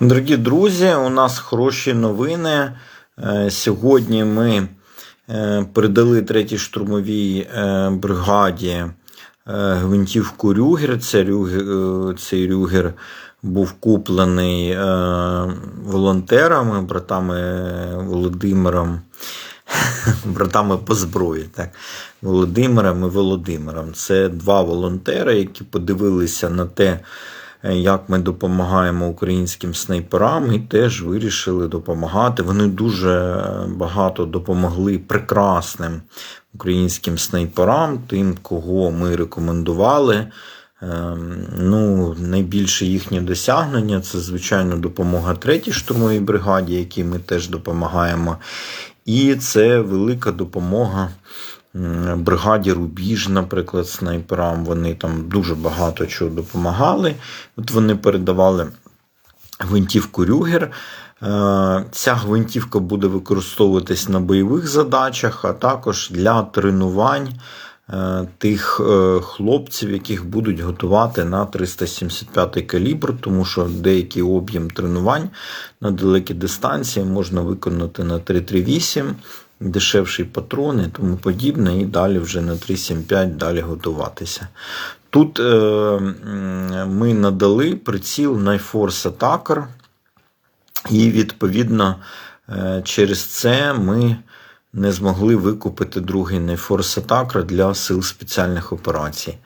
Дорогі друзі, у нас хороші новини. Е, Сьогодні ми е, передали третій штурмовій е, бригаді гвинтівку Рюгер. Це Рюгер. Цей Рюгер був куплений волонтерами, братами Володимиром, братами по зброї. Так? Володимиром і Володимиром. Це два волонтери, які подивилися на те, як ми допомагаємо українським снайперам, і теж вирішили допомагати. Вони дуже багато допомогли прекрасним українським снайперам, тим, кого ми рекомендували. Ем, Ну, найбільше їхнє досягнення це, звичайно, допомога третій штурмовій бригаді, якій ми теж допомагаємо. І це велика допомога бригаді Рубіж, наприклад, снайперам. Вони там дуже багато чого допомагали. От вони передавали гвинтівку Рюгер. Е, Ця гвинтівка буде використовуватись на бойових задачах, а також для тренувань е, тих е, хлопців, яких будуть готувати на 375 калібр, тому що деякий об'єм тренувань на далекі дистанції можна виконати на 338, дешевший патрон і тому подібне, і далі вже на 375 далі готуватися. Тут е, ми надали приціл Найфорс Attacker, і відповідно е, через це ми не змогли викупити другий Найфорс Attacker для сил спеціальних операцій.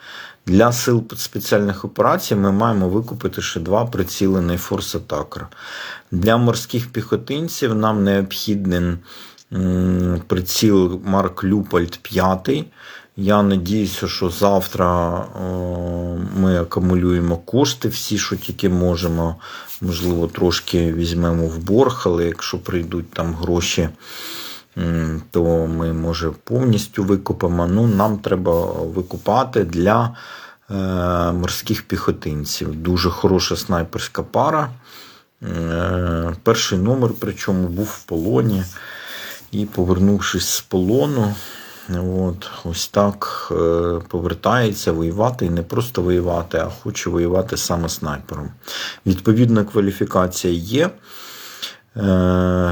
Для сил спеціальних операцій ми маємо викупити ще два приціли Найфорс Attacker. Для морських піхотинців нам необхідний приціл Марк Люпольд 5. Я надіюся, що завтра ми акумулюємо кошти, всі, що тільки можемо. Можливо, трошки візьмемо в борг, але якщо прийдуть там гроші, то ми, може, повністю викупимо. Ну, нам треба викупати для е, морських піхотинців. Дуже хороша снайперська пара. Е, перший номер, причому був в полоні. І повернувшись з полону, от, ось так е, повертається воювати і не просто воювати, а хоче воювати саме снайпером. Відповідна кваліфікація є. Е,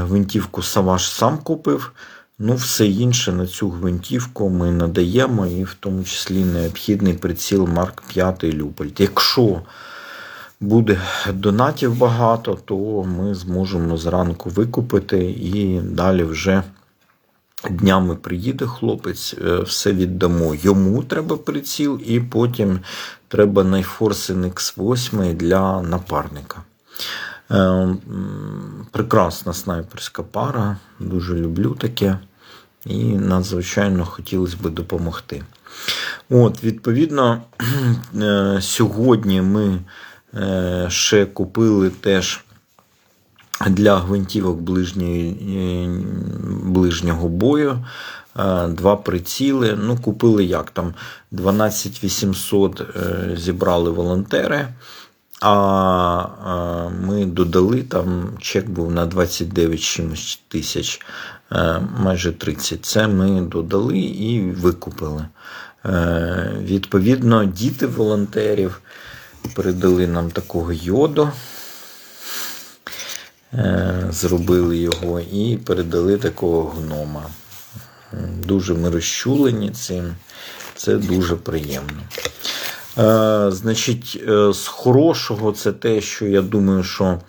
Гвинтівку Саваш сам купив. Ну, все інше на цю гвинтівку ми надаємо, і в тому числі необхідний приціл Марк 5 Люпольд. Якщо буде донатів багато, то ми зможемо зранку викупити і далі вже днями приїде хлопець, е, все віддамо. Йому треба приціл, і потім треба Найфорсен X8 для напарника. Е, Прекрасна снайперська пара, дуже люблю таке. І надзвичайно хотілося б допомогти. От, Відповідно, е, сьогодні ми ще купили теж для гвинтівок ближньої, е, ближнього бою. е, Два приціли. Ну, купили як там 12800 е, зібрали волонтери. А е, ми додали там чек був на 29 чимось тисяч, е, майже 30. Це ми додали і викупили. Е, Відповідно, діти волонтерів передали нам такого йоду. Е, Зробили його і передали такого гнома. Дуже ми розчулені цим. Це дуже приємно. Е, Значить, е, з хорошого це те, що я думаю, що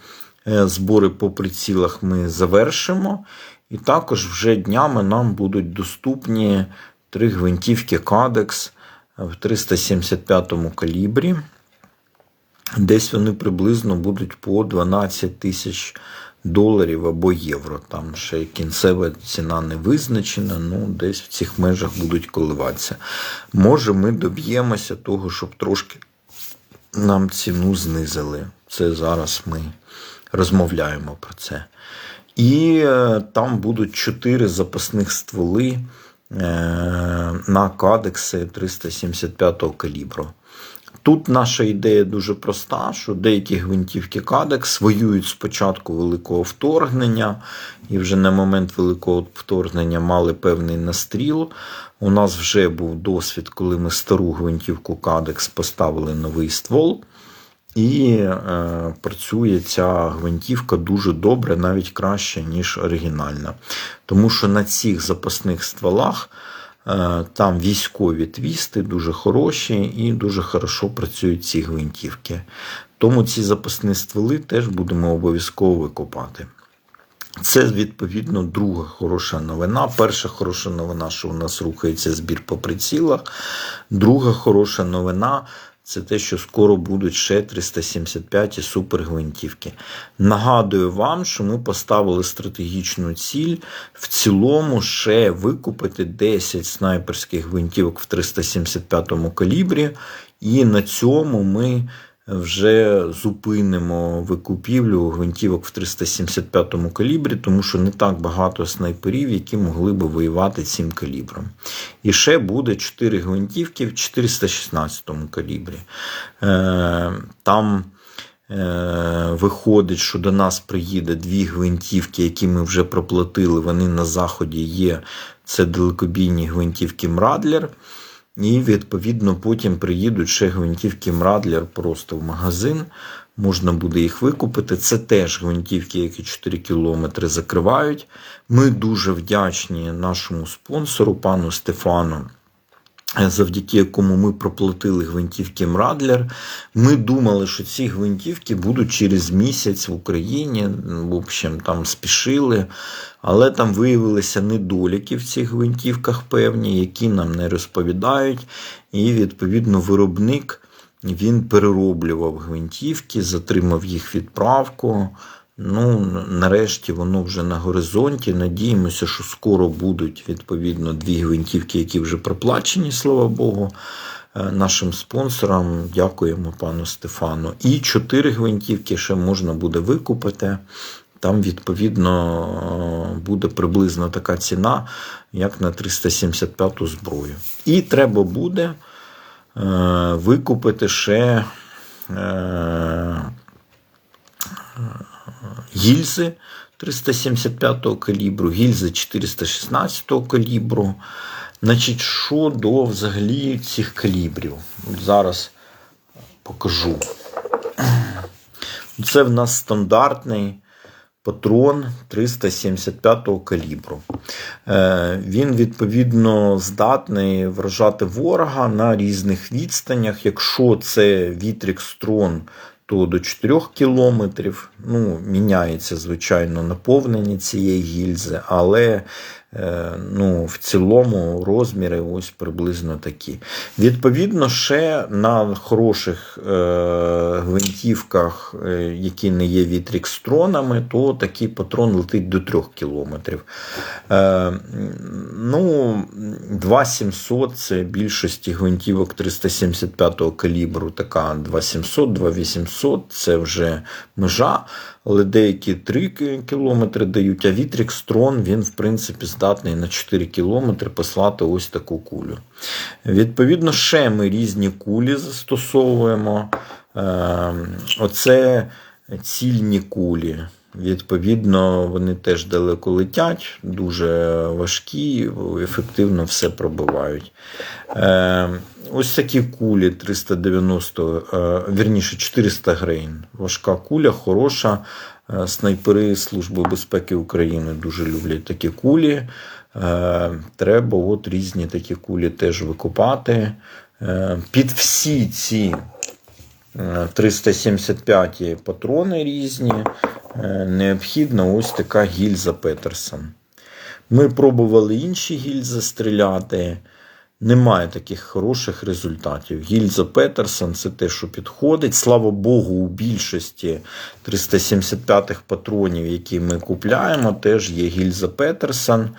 збори по прицілах ми завершимо. І також вже днями нам будуть доступні три гвинтівки Кадекс в 375 калібрі. Десь вони приблизно будуть по 12 тисяч доларів або євро. Там ще кінцева ціна не визначена, ну десь в цих межах будуть коливатися. Може, ми доб'ємося того, щоб трошки нам ціну знизили. Це зараз ми розмовляємо про це. І е, там будуть чотири запасних стволи е, на кадекси 375 калібру. Тут наша ідея дуже проста, що деякі гвинтівки Кадекс воюють з початку великого вторгнення, і вже на момент великого вторгнення мали певний настріл. У нас вже був досвід, коли ми стару гвинтівку Кадекс поставили новий ствол. І е, працює ця гвинтівка дуже добре, навіть краще, ніж оригінальна. Тому що на цих запасних стволах там військові твісти дуже хороші і дуже хорошо працюють ці гвинтівки. Тому ці запасні стволи теж будемо обов'язково викопати. Це, відповідно, друга хороша новина. Перша хороша новина, що у нас рухається збір по прицілах. Друга хороша новина це те, що скоро будуть ще 375 супергвинтівки. Нагадую вам, що ми поставили стратегічну ціль в цілому ще викупити 10 снайперських гвинтівок в 375 калібрі, і на цьому ми вже зупинимо викупівлю гвинтівок в 375-му калібрі, тому що не так багато снайперів, які могли би воювати цим калібром. І ще буде 4 гвинтівки в 416 калібрі. Е, там е, Виходить, що до нас приїде дві гвинтівки, які ми вже проплатили. Вони на заході є. Це далекобійні гвинтівки Мрадлер. І, відповідно, потім приїдуть ще гвинтівки Мрадлер просто в магазин. Можна буде їх викупити. Це теж гвинтівки, які 4 кілометри закривають. Ми дуже вдячні нашому спонсору, пану Стефану завдяки якому ми проплатили гвинтівки Мрадлер. Ми думали, що ці гвинтівки будуть через місяць в Україні. В общем, там спішили, але там виявилися недоліки в цих гвинтівках певні, які нам не розповідають. І, відповідно, виробник він перероблював гвинтівки, затримав їх відправку. Ну, нарешті воно вже на горизонті. Надіємося, що скоро будуть відповідно дві гвинтівки, які вже проплачені, слава Богу. Е, нашим спонсорам дякуємо пану Стефану. І чотири гвинтівки ще можна буде викупити. Там, відповідно, буде приблизно така ціна, як на 375-ту зброю. І треба буде е, викупити ще. Гільзи 375 калібру, гільзи 416 калібру. Значить, що до взагалі цих калібрів? Зараз покажу. Це в нас стандартний патрон 375 калібру. Е, він, відповідно, здатний вражати ворога на різних відстанях. Якщо це Вітрік Строн то до 4 кілометрів. Ну, Міняється, звичайно, наповнення цієї гільзи, але ну, в цілому розміри ось приблизно такі. Відповідно, ще на хороших е, гвинтівках, е, які не є вітрікстронами, то такий патрон летить до 3 км. Е, ну, 2700 це більшості гвинтівок 375 калібру, така 2700, 2800 це вже межа але деякі 3 кілометри дають, а Вітрікстрон, він, в принципі, здатний на 4 кілометри послати ось таку кулю. Відповідно, ще ми різні кулі застосовуємо. Ем, оце цільні кулі. Відповідно, вони теж далеко летять, дуже важкі, ефективно все пробивають. Е, Ось такі кулі 390, е, вірніше 400 грейн. Важка куля, хороша. Е, снайпери Служби безпеки України дуже люблять такі кулі. Треба от різні такі кулі теж викопати. Під всі ці 375 е, патрони різні. Е, необхідна ось така гільза Петерсон. Ми пробували інші гільзи стріляти. Немає таких хороших результатів. Гільза Петерсон це те, що підходить. Слава Богу, у більшості 375-х патронів, які ми купляємо, теж є гільза Петерсон.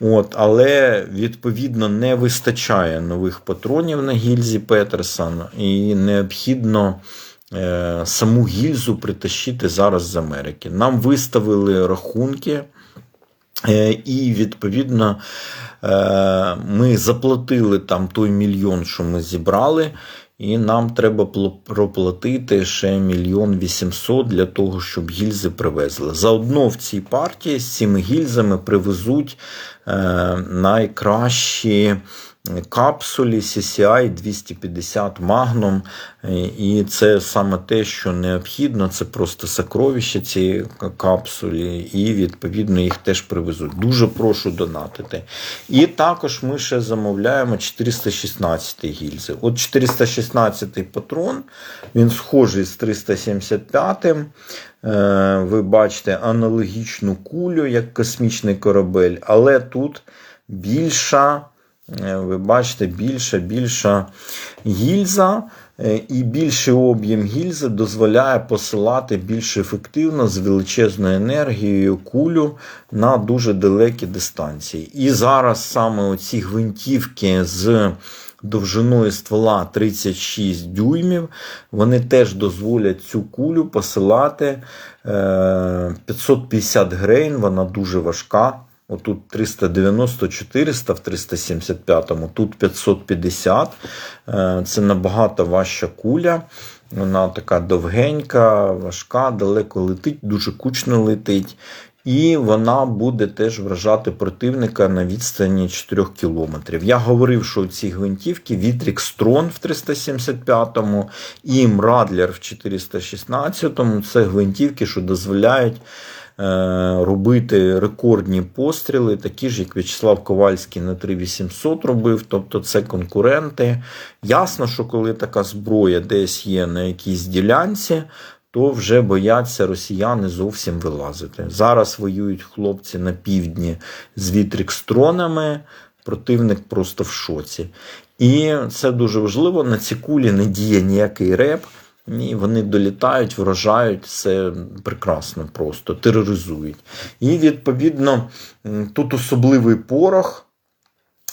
От, Але, відповідно, не вистачає нових патронів на гільзі Петерсон, і необхідно саму гільзу притащити зараз з Америки. Нам виставили рахунки. Е, і, відповідно, е, ми заплатили там той мільйон, що ми зібрали, і нам треба проплатити ще мільйон вісімсот для того, щоб гільзи привезли. Заодно в цій партії з цими гільзами привезуть е, найкращі капсулі CCI 250 Magnum. І це саме те, що необхідно. Це просто сокровище ці капсулі, і відповідно їх теж привезуть. Дуже прошу донатити. І також ми ще замовляємо 416 гільзи. От 416 патрон, він схожий з 375. Е, Ви бачите аналогічну кулю, як космічний корабель, але тут більша. Е, Ви бачите, більша, більша гільза е, і більший об'єм гільзи дозволяє посилати більш ефективно з величезною енергією кулю на дуже далекі дистанції. І зараз саме оці гвинтівки з довжиною ствола 36 дюймів, вони теж дозволять цю кулю посилати е, 550 грейн, вона дуже важка. Отут 390-400 в 375-му, тут 550. Е, Це набагато важча куля. Вона така довгенька, важка, далеко летить, дуже кучно летить. І вона буде теж вражати противника на відстані 4 кілометрів. Я говорив, що ці гвинтівки Вітрік Строн в 375-му і Мрадлер в 416-му це гвинтівки, що дозволяють робити рекордні постріли, такі ж, як В'ячеслав Ковальський на 3800 робив, тобто це конкуренти. Ясно, що коли така зброя десь є на якійсь ділянці, то вже бояться росіяни зовсім вилазити. Зараз воюють хлопці на півдні з вітрікстронами, противник просто в шоці. І це дуже важливо. На ці кулі не діє ніякий реп. Ні, вони долітають, вражають, це прекрасно просто, тероризують. І відповідно тут особливий порох,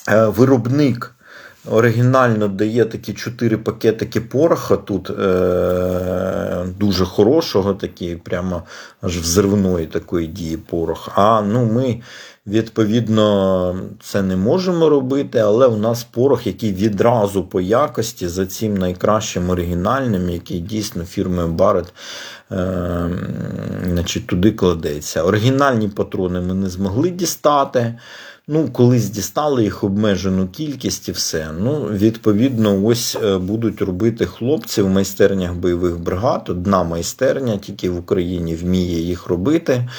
Е, виробник. Оригінально дає такі 4 пакетики пороха тут е, дуже хорошого, такі прямо аж взривної такої дії порох. А ну ми відповідно це не можемо робити, але у нас порох, який відразу по якості за цим найкращим оригінальним, який дійсно фірмою Барет е, значить, туди кладеться. Оригінальні патрони ми не змогли дістати. Ну, колись дістали їх обмежену кількість і все. Ну, відповідно, ось е, будуть робити хлопці в майстернях бойових бригад. Одна майстерня, тільки в Україні вміє їх робити.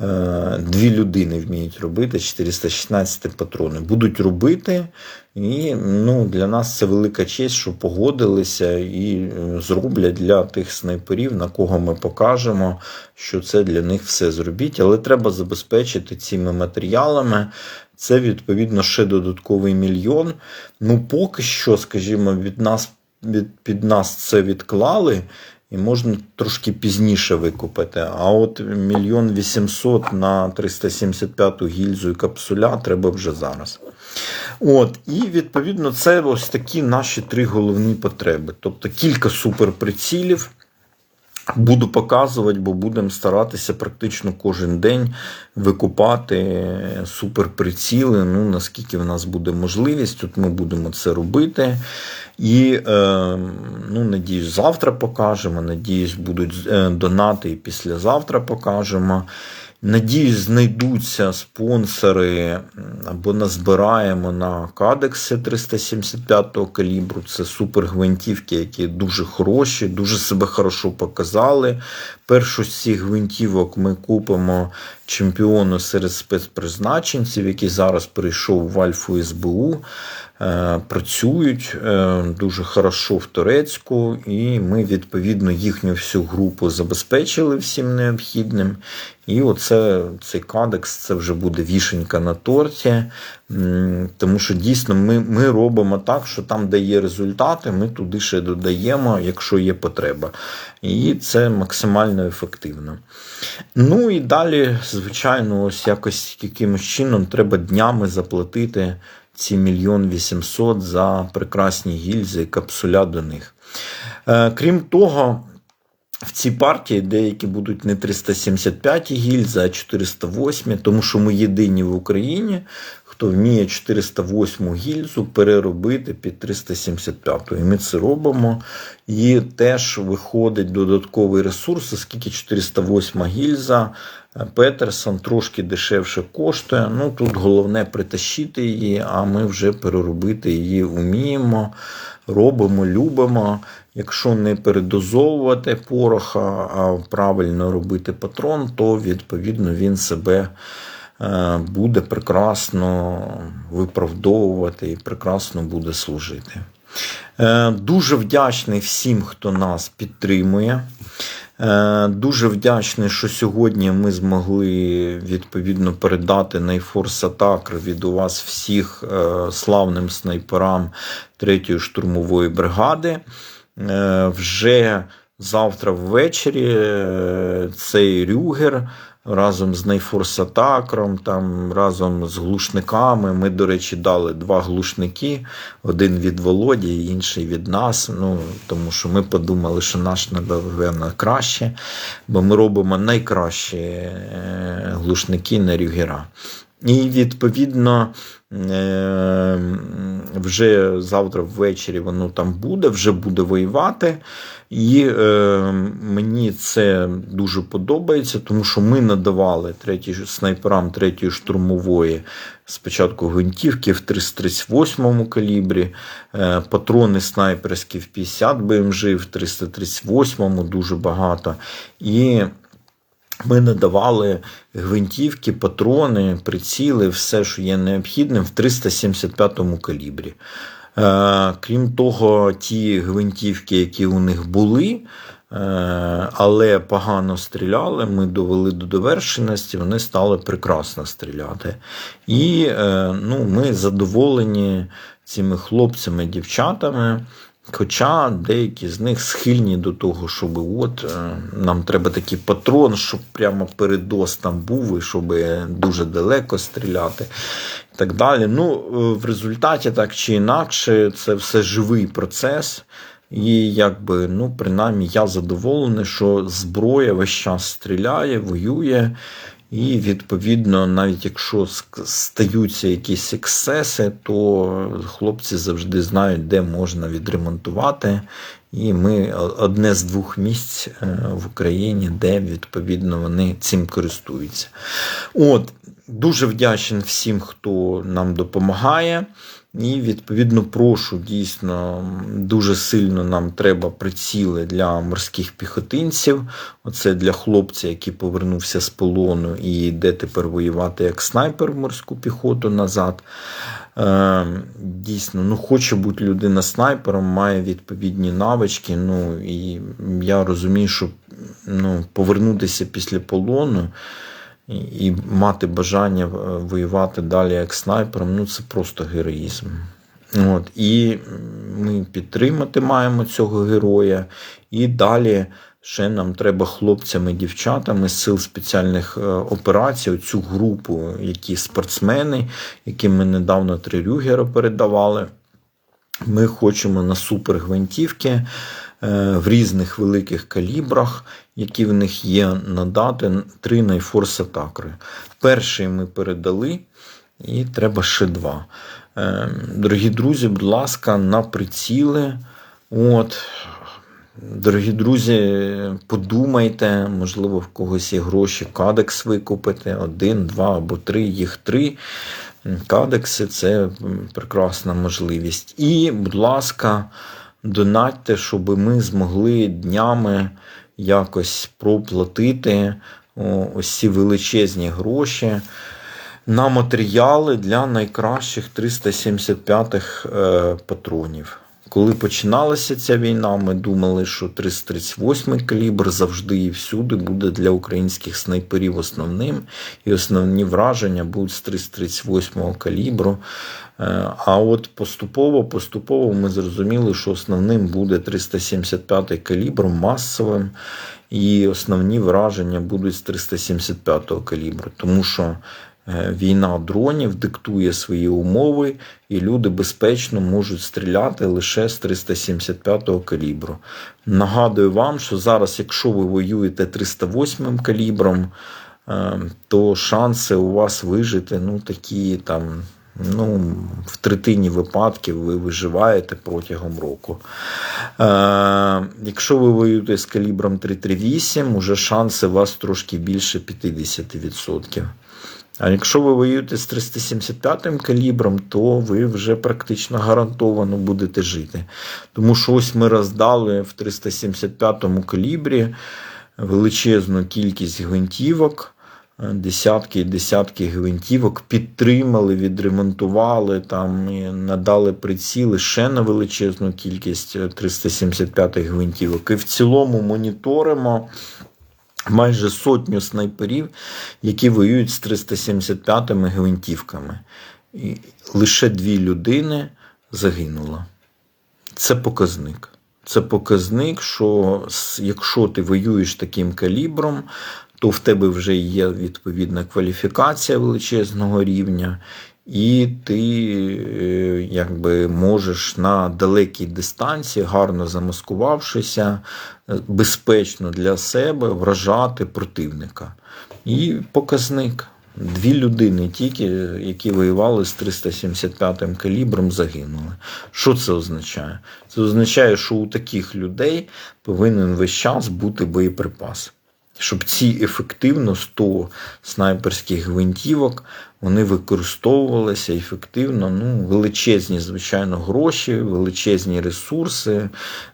Е, Дві людини вміють робити 416 патрони. Будуть робити. І ну, для нас це велика честь, що погодилися і е, зроблять для тих снайперів, на кого ми покажемо, що це для них все зробіть. Але треба забезпечити цими матеріалами. Це відповідно ще додатковий мільйон. Ну, поки що, скажімо, від нас від, під нас це відклали. І можна трошки пізніше викупити. А от мільйон вісімсот на 375 гільзу і капсуля треба вже зараз. От, І відповідно це ось такі наші три головні потреби. Тобто кілька суперприцілів. Буду показувати, бо будемо старатися практично кожен день викупати суперприціли. Ну, наскільки в нас буде можливість, тут ми будемо це робити. І, е, ну, надіюсь, завтра покажемо. Надіюсь, будуть е, донати і післязавтра покажемо. Надіюсь, знайдуться спонсори або назбираємо на кадекси 375 калібру. Це супергвинтівки, які дуже хороші, дуже себе хорошо показали. Першу з цих гвинтівок ми купимо чемпіону серед спецпризначенців, який зараз прийшов в Альфу СБУ. Е, працюють е, дуже хорошо в Турецьку, і ми відповідно їхню всю групу забезпечили всім необхідним. І оце цей кадекс це вже буде вішенька на торті. Тому що дійсно ми ми робимо так, що там, де є результати, ми туди ще додаємо, якщо є потреба. І це максимально ефективно. Ну і далі, звичайно, ось якось якимось чином треба днями заплатити ці мільйон вісімсот за прекрасні гільзи і капсуля до них. Е, крім того, в цій партії деякі будуть не 375 гільзи, а 408, тому що ми єдині в Україні, хто вміє 408 гільзу переробити під 375. І ми це робимо. І теж виходить додатковий ресурс, оскільки 408 гільза Е, Петерсон трошки дешевше коштує. Ну тут головне притащити її, а ми вже переробити її вміємо, робимо, любимо. Якщо не передозовувати пороха, а правильно робити патрон, то відповідно він себе буде прекрасно виправдовувати і прекрасно буде служити. Е, Дуже вдячний всім, хто нас підтримує. Е, Дуже вдячний, що сьогодні ми змогли відповідно передати найфорс атак від у вас всіх е, славним снайперам 3-ї штурмової бригади. Е, Вже завтра ввечері е, цей Рюгер разом з Нейфорсатакром, там разом з глушниками. Ми, до речі, дали два глушники: один від Володі, інший від нас. Ну, тому що ми подумали, що наш напевно краще, бо ми робимо найкращі е, глушники на Рюгера. І відповідно е, вже завтра ввечері воно там буде, вже буде воювати. І е, мені це дуже подобається, тому що ми надавали третій, снайперам третьої штурмової спочатку гвинтівки в 338 калібрі, е, патрони снайперські в 50 БМЖ, в 338 дуже багато. І ми надавали гвинтівки, патрони, приціли, все, що є необхідним, в 375-му калібрі. Е, Крім того, ті гвинтівки, які у них були, е, але погано стріляли, ми довели до довершеності, вони стали прекрасно стріляти. І е, ну, ми задоволені цими хлопцями, дівчатами. Хоча деякі з них схильні до того, щоб от е, нам треба такий патрон, щоб прямо передос там був, і щоб дуже далеко стріляти і так далі. Ну, е, в результаті, так чи інакше, це все живий процес. І якби, ну, принаймні, я задоволений, що зброя весь час стріляє, воює. І, відповідно, навіть якщо стаються якісь ексцеси, то хлопці завжди знають, де можна відремонтувати. І ми одне з двох місць е, в Україні, де відповідно вони цим користуються. От, Дуже вдячен всім, хто нам допомагає. І, відповідно, прошу дійсно дуже сильно нам треба приціли для морських піхотинців. Оце для хлопця, який повернувся з полону і йде тепер воювати як снайпер в морську піхоту назад. Е, Дійсно, ну хоче бути людина снайпером, має відповідні навички. Ну і я розумію, що ну, повернутися після полону і мати бажання е, воювати далі як снайпером, ну це просто героїзм. От, І ми підтримати маємо цього героя. І далі ще нам треба хлопцями, дівчатами з сил спеціальних е, операцій, цю групу, які спортсмени, яким ми недавно три рюгера передавали. Ми хочемо на супергвинтівки е, в різних великих калібрах, які в них є, надати три найфорс атакери. Перший ми передали, і треба ще два. Е, дорогі друзі, будь ласка, на приціли. От. Дорогі друзі, подумайте, можливо, в когось є гроші кадекс викупити. Один, два або три, їх три. Кадекси це прекрасна можливість. І, будь ласка, донатьте, щоб ми змогли днями якось проплатити ось ці величезні гроші на матеріали для найкращих 375-х е, патронів. Коли починалася ця війна, ми думали, що 338 калібр завжди і всюди буде для українських снайперів основним, і основні враження будуть з 338 калібру. Е, а от поступово-поступово ми зрозуміли, що основним буде 375 калібр масовим, і основні враження будуть з 375 калібру, тому що Е, війна дронів диктує свої умови, і люди безпечно можуть стріляти лише з 375-го калібру. Нагадую вам, що зараз, якщо ви воюєте 308 калібром, е, то шанси у вас вижити ну, такі там Ну, в третині випадків ви виживаєте протягом року. Е, якщо ви воюєте з калібром 338, уже шанси у вас трошки більше 50%. А якщо ви воюєте з 375 калібром, то ви вже практично гарантовано будете жити. Тому що ось ми роздали в 375 калібрі величезну кількість гвинтівок, десятки і десятки гвинтівок, підтримали, відремонтували там і надали приціли ще на величезну кількість е, 375 гвинтівок. І в цілому моніторимо. Майже сотню снайперів, які воюють з 375 гвинтівками. І лише дві людини загинуло. Це показник. Це показник, що якщо ти воюєш таким калібром, то в тебе вже є відповідна кваліфікація величезного рівня, і ти е, якби можеш на далекій дистанції, гарно замаскувавшися, е, безпечно для себе вражати противника. І показник. Дві людини тільки, які воювали з 375 калібром, загинули. Що це означає? Це означає, що у таких людей повинен весь час бути боєприпас. Щоб ці ефективно 100 снайперських гвинтівок вони використовувалися ефективно. Ну, величезні, звичайно, гроші, величезні ресурси,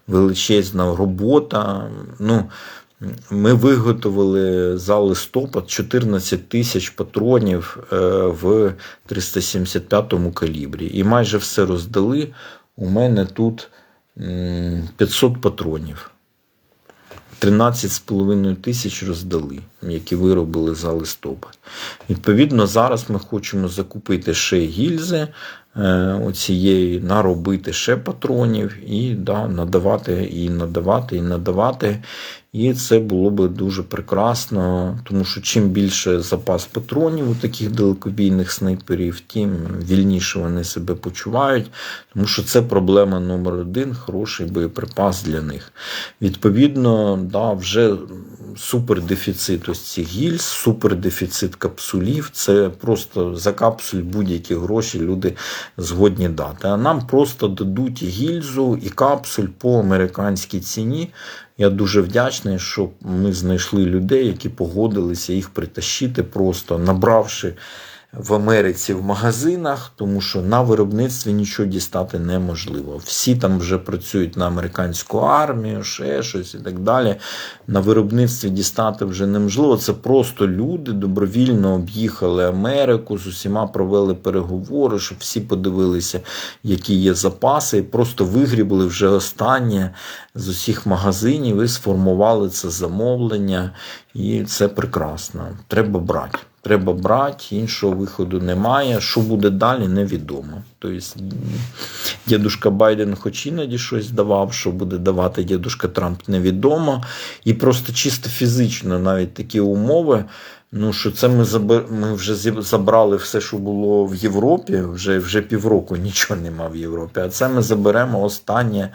величезна робота. Ну, ми виготовили за листопад 14 тисяч патронів е, в 375 калібрі. І майже все роздали. У мене тут 500 патронів. 13,5 тисяч роздали, які виробили за листопад. Відповідно, зараз ми хочемо закупити ще гільзи е, оцієї, наробити ще патронів і да, надавати, і надавати, і надавати. І це було би дуже прекрасно, тому що чим більше запас патронів у таких далекобійних снайперів, тим вільніше вони себе почувають, тому що це проблема номер один хороший боєприпас для них. Відповідно, да, вже супердефіцит ось цих гільз, супердефіцит капсулів. Це просто за капсуль будь-які гроші люди згодні дати. А нам просто дадуть гільзу і капсуль по американській ціні. Я дуже вдячний, що ми знайшли людей, які погодилися їх притащити, просто набравши в Америці в магазинах, тому що на виробництві нічого дістати неможливо. Всі там вже працюють на американську армію, ще щось і так далі. На виробництві дістати вже неможливо. Це просто люди добровільно об'їхали Америку, з усіма провели переговори, щоб всі подивилися, які є запаси, і просто вигрібли вже останнє з усіх магазинів і сформували це замовлення. І це прекрасно. Треба брати. Треба брати, іншого виходу немає. Що буде далі, невідомо. Тобто, дідушка Байден хоч іноді щось давав, що буде давати дідушка Трамп, невідомо. І просто чисто фізично навіть такі умови. Ну, що це ми забер... ми вже забрали все, що було в Європі, вже, вже півроку нічого нема в Європі. А це ми заберемо останнє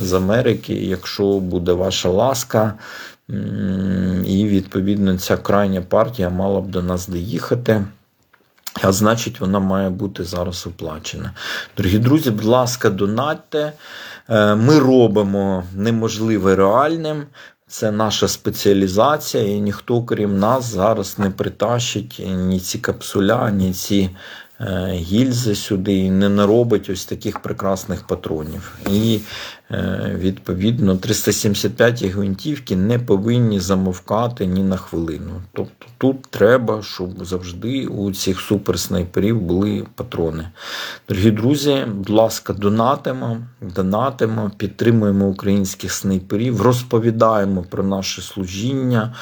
з Америки, якщо буде ваша ласка. І відповідно ця крайня партія мала б до нас доїхати. А значить, вона має бути зараз оплачена. Дорогі друзі, будь ласка, донатьте. Е, Ми робимо неможливе реальним. Це наша спеціалізація, і ніхто, крім нас, зараз не притащить ні ці капсуля, ні ці е, гільзи сюди, і не наробить ось таких прекрасних патронів. І відповідно 375 гвинтівки не повинні замовкати ні на хвилину. Тобто тут треба, щоб завжди у цих суперснайперів були патрони. Дорогі друзі, будь ласка, донатимо, донатимо, підтримуємо українських снайперів, розповідаємо про наше служіння.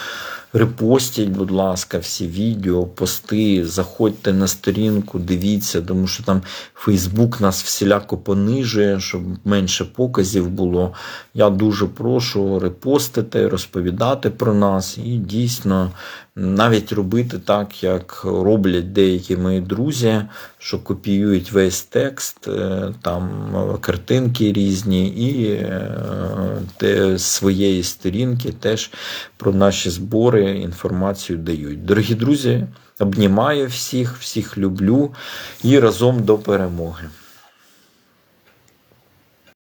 Репостіть, будь ласка, всі відео, пости, заходьте на сторінку, дивіться, тому що там Фейсбук нас всіляко понижує, щоб менше показів друзів було. Я дуже прошу репостити, розповідати про нас і дійсно навіть робити так, як роблять деякі мої друзі, що копіюють весь текст, е, там картинки різні, і е, те, своєї сторінки теж про наші збори інформацію дають. Дорогі друзі, обнімаю всіх, всіх люблю і разом до перемоги.